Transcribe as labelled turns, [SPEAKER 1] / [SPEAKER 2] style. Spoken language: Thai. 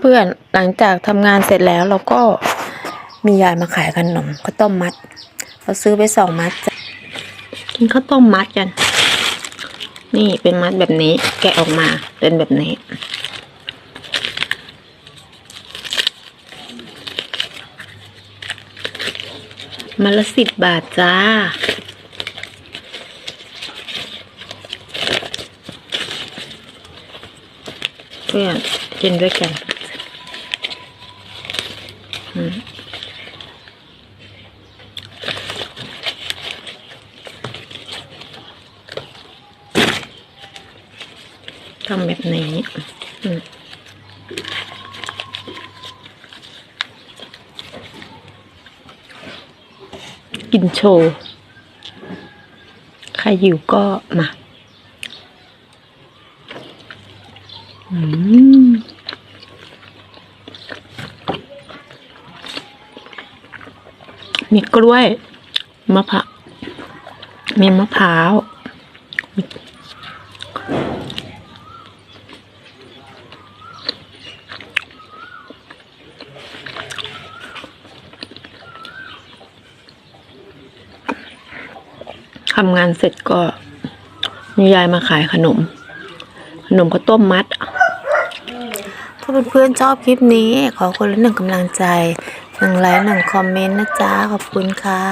[SPEAKER 1] เพื่อนๆ หลังจากทำงานเสร็จแล้วเราก็มียายมาขายขนมข้าวต้มมัด เราซื้อไปสองมัดจ้ะกินข้าวต้มมัดกัน นี่เป็นมัดแบบนี้ แกะออกมาเป็นแบบนี้ มาละสิบบาทจ้าเพื่อนกินด้วยกันืมทำแบบนี้อืมกินโชว์ ใครหิวก็มา อืม มีกล้วยมะพร้าวมีมะพร้าวทำงานเสร็จก็มียายมาขายขนม ขนมข้าวต้มมัด ถ้าเพื่อนๆชอบคลิปนี้ ขอคนละหนึ่งกำลังใจ หนึ่งไลค์หนึ่งคอมเมนต์นะจ๊ะ ขอบคุณค่ะ